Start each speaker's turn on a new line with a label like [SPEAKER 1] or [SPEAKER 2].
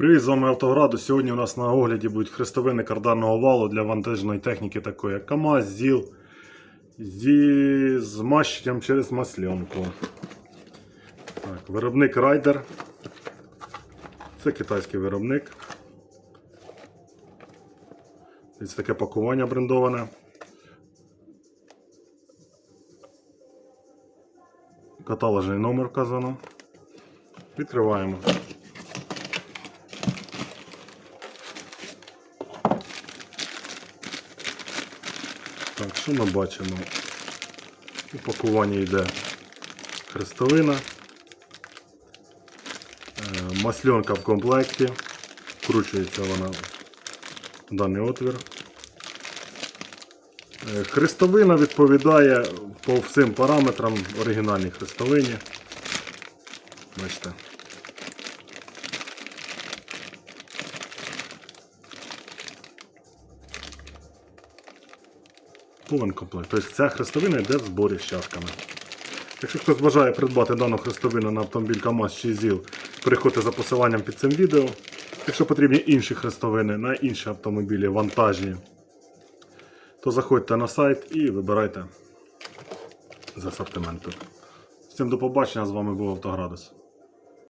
[SPEAKER 1] Привіт, з вами Автограду. Сьогодні у нас на огляді будуть хрестовини карданного валу для вантажної техніки, такої як КАМАЗ, ЗІЛ зі змащенням через масленку. Так, виробник Райдер. Це китайський виробник. Ось таке пакування брендоване. Каталожний номер вказано. Відкриваємо. Так, що ми бачимо? У йде хрестовина, е, масленка в комплекті, вкручується вона в даний отвір. Е, Хрестовина відповідає по всім параметрам оригінальній хрестовині. Бачите. Повен комплект. Тобто ця хрестовина йде в зборі з чашками. Якщо хтось бажає придбати дану хрестовину на автомобіль КАМАЗ чи ЗІЛ, переходьте за посиланням під цим відео. Якщо потрібні інші хрестовини на інші автомобілі вантажні, то заходьте на сайт і вибирайте з асортименту. Всім до побачення, з вами був Автоградус.